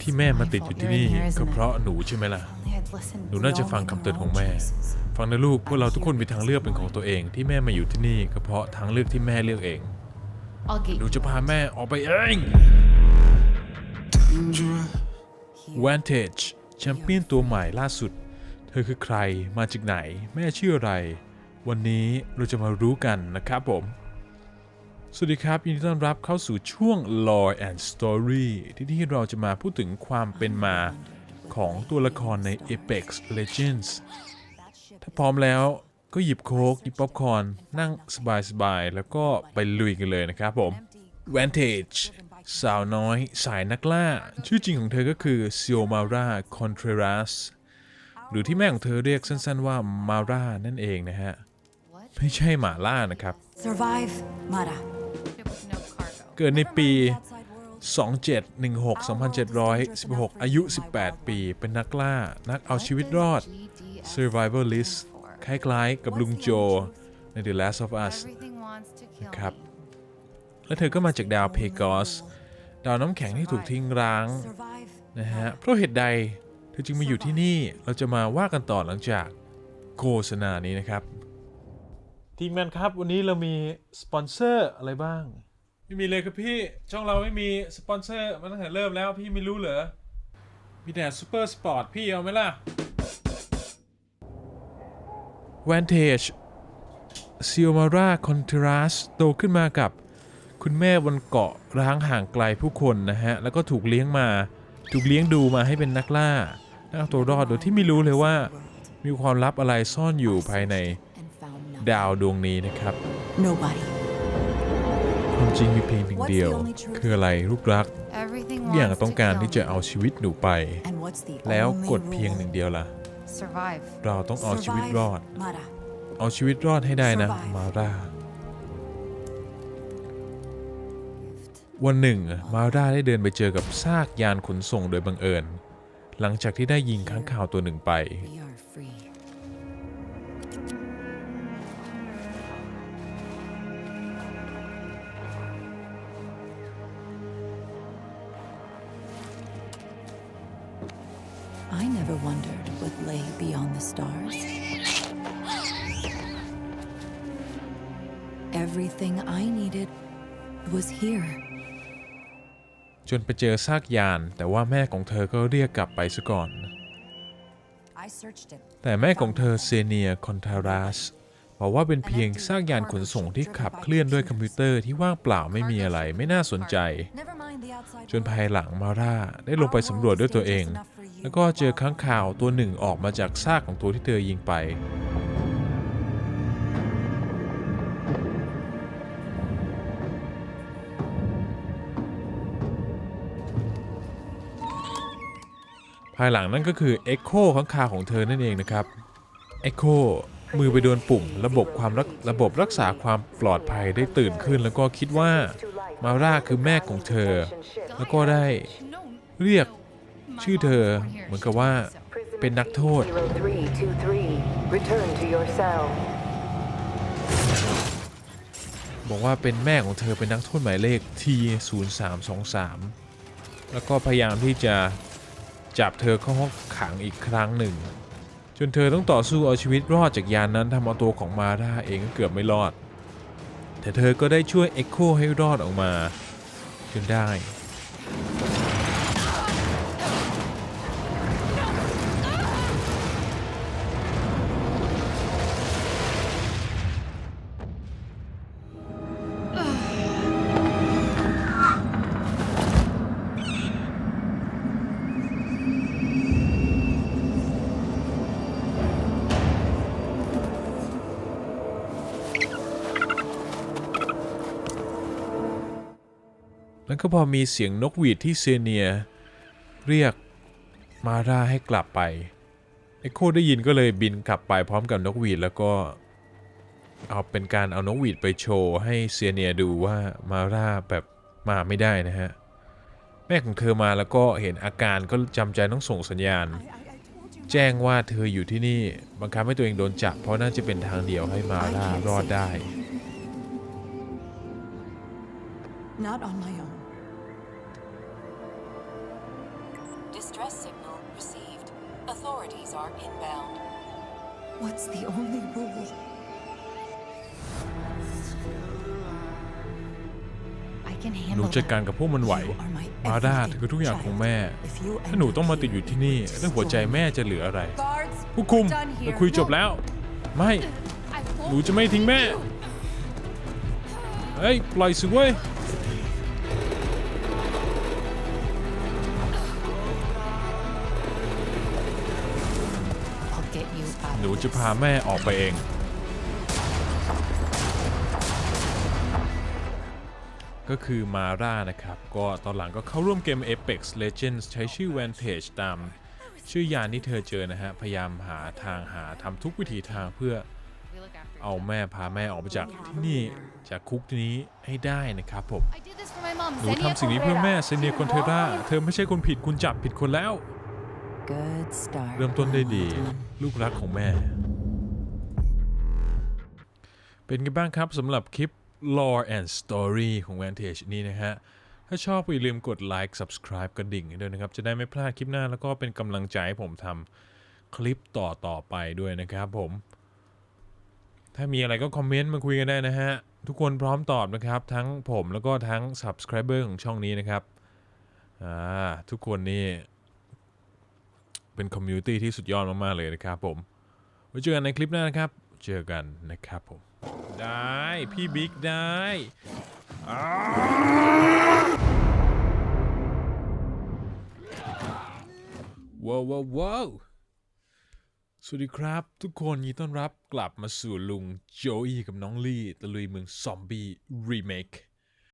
ที่แม่มาติดอยู่ที่นี่ก็เพราะหนูใช่ไหมล่ะ หนูน่าจะฟังคำเตือนของแม่ ฟังนะลูกพวกเราทุกคนมีทางเลือกเป็นของตัวเอง ที่แม่มาอยู่ที่นี่ก็เพราะทางเลือกที่แม่เลือกเอง หนูจะพาแม่ออกไปเอง Vantage แชมเปี้ยนตัวใหม่ล่าสุด เธอคือใครมาจากไหน แม่ชื่ออะไร วันนี้เราจะมารู้กันนะครับผม สวัสดีครับ ยินดีต้อนรับเข้าสู่ช่วง Lore and Story ที่ที่เราจะมาพูดถึงความเป็นมาของตัวละครใน Apex Legends ถ้าพร้อมแล้วก็หยิบโค้กหยิบป๊อปคอร์นนั่งสบายๆ แล้วก็ไปลุยกันเลยนะครับผม Vantage สาวน้อยสายนักล่า ชื่อจริงของเธอก็คือ Xiomara Contreras หรือที่แม่ของเธอเรียกสั้นๆว่ามาร่านั่นเองนะฮะ ไม่ใช่หมาล่านะครับ Survive, Mara. เกิดในปี 2716-2716 อายุ 18 ปี เป็นนักล่า นักเอาชีวิตรอด Survivalist คล้ายๆ กับลุงโจ ใน The Last of Us ครับ และเธอก็มาจากดาวเพกอส ดาวน้ำแข็งที่ถูกทิ้งร้าง นะฮะ เพราะเหตุใดเธอจึงมาอยู่ที่นี่ เราจะมาว่ากันต่อหลังจากโฆษณานี้นะครับ ทีมงานครับ วันนี้เรามีสปอนเซอร์อะไรบ้าง ไม่มีเลยครับพี่ ช่องเราไม่มีสปอนเซอร์มาตั้งแต่เริ่มแล้วพี่ไม่รู้เหรอ มีแต่ซูเปอร์สปอร์ตพี่เอาไหมล่ะ Vantage ซิโอมาร่าคอนเทรัสโตขึ้นมากับคุณแม่บนเกาะร้างห่างไกลผู้คนนะฮะ แล้วก็ถูกเลี้ยงมา ถูกเลี้ยงดูมาให้เป็นนักล่า นักตัวรอดโดยที่ไม่รู้เลยว่า มีความลับอะไรซ่อนอยู่ภายในดาวดวงนี้นะครับ Nobody. ความจริงมีเพียงหนึ่งเดียว คืออะไรลูกรักทุกอย่างต้องการที่จะเอาชีวิตหนูไป And what's the แล้ว only กดเพียงหนึ่ง rule? เดียวล่ะ survive เราต้องเอาชีวิตรอด Survive, Mara. เอาชีวิตรอดให้ได้นะ Survive มาร่า วันหนึ่ง มาร่าได้เดินไปเจอกับซากยานขนส่งโดยบังเอิญ หลังจากที่ได้ยิงค้างข่าวตัวหนึ่งไป We are free. I never wondered what lay beyond the stars. Everything I needed was here. จนไปเจอซากยาน แต่ว่าแม่ของเธอก็เรียกกลับไปซะก่อน I searched it. แต่แม่ของเธอเซเนียคอนทารัสบอกว่าเป็นเพียงซากยานขนส่งที่ขับเคลื่อนด้วยคอมพิวเตอร์ที่ว่างเปล่าไม่มีอะไรไม่น่าสนใจ Never mind the outside จนภายหลังมาร่าได้ลงไปสำรวจด้วยตัวเอง แล้วก็เจอค้างข่าวตัวหนึ่งออกมาจากซากของตัวที่เธอยิงไป ภายหลังนั่นก็คือ Echo ข้างคาวของเธอนั่นเองนะครับ Echo มือไปโดนปุ่ม ระบบความรักระบบรักษาความปลอดภัยได้ตื่นขึ้น แล้วก็คิดว่ามาร่าคือแม่ของเธอ แล้วก็ได้เรียก ชื่อเธอเหมือนกับว่าเป็นนักโทษ บอกว่าเป็นแม่ของเธอเป็นนักโทษหมายเลข T0323 แล้วก็พยายามที่จะจับเธอเข้าห้องขังอีกครั้งหนึ่ง จนเธอต้องต่อสู้เอาชีวิตรอดจากยานนั้นทำเอาตัวของมาร่าเองก็เกือบไม่รอด แต่เธอก็ได้ช่วยเอ็กโคให้รอดออกมาจนได้ แล้วก็พอมีเสียงนกหวีดที่เซเนีย เรียกมาร่าให้กลับไปเอ็กโคได้ยินก็เลยบินกลับไปพร้อมกับนกหวีดแล้วก็เอาเป็นการเอานกหวีดไปโชว์ให้เซเนียดูว่ามาร่าแบบมาไม่ได้นะฮะ แม่ของเธอมาแล้วก็เห็นอาการก็จำใจต้องส่งสัญญาณ แจ้งว่าเธออยู่ที่นี่บังคับให้ตัวเองโดนจับเพราะน่าจะเป็นทางเดียวให้มาร่ารอดได้ Not on my own. Distress signal received. Authorities are inbound. What's the only rule? I can หนู handle จัดการ that. กับพวกมันไหว You are my มาด้า everything, เธอคือทุกอย่างของแม่ child. If you ถ้าหนูต้องมา enter ติดอยู่ here, ที่นี่ you แล้วหัวใจ destroy แม่จะเหลืออะไร Guards, ผู้คุม we're done เรา here. คุยจบ No. แล้ว ไม่ I หนู won't จะไม่ทิ้งแม่ you. เฮ้ย ปล่อยสิเว้ย หนู of จะ this. พาแม่ออกไปเอง ก็คือมาร่านะครับ ก็ตอนหลังก็เข้าร่วมเกม Apex Legends ใช้ชื่อ Vantage ตาม ชื่อยานที่เธอเจอนะฮะ พยายามหาทางหาทำทุกวิถีทางเพื่อเอาแม่พาแม่ออกไปจากที่นี่ จากคุกนี้ให้ได้นะครับผม I did this for my mom, หนู Xenia ทำสิ่งนี้เพื่อแม่เซเนียคอนเทรา เธอไม่ใช่คนผิดคุณจับผิดคนแล้ว Good start. เริ่มต้นได้ดี ลูกรักของแม่ เป็นไงบ้างครับสำหรับคลิป Lore and Story ของ Vantage นี้นะฮะ ถ้าชอบอย่าลืมกดไลค์ Subscribe กระดิ่งด้วยนะครับ จะได้ไม่พลาดคลิปหน้าแล้วก็เป็นกำลังใจให้ผมทำคลิปต่อต่อไปด้วยนะครับผม ถ้ามีอะไรก็คอมเมนต์มาคุยกันได้นะฮะ ทุกคนพร้อมตอบนะครับ ทั้งผมแล้วก็ทั้ง Subscriber ของช่องนี้นะครับ อ่า ทุกคนนี่ เป็นคอมมูนิตี้ที่สุดยอดมากๆเลยนะครับผม ไว้เจอกันในคลิปหน้านะครับ เจอกันนะครับผม ได้พี่บิ๊กได้วว้าวว้าวาสวัสดีครับ ทุกคนยินดีต้อนรับกลับมาสู่ลุงโจอี้กับน้องลี่ตะลุยเมืองซอมบี้รีเมค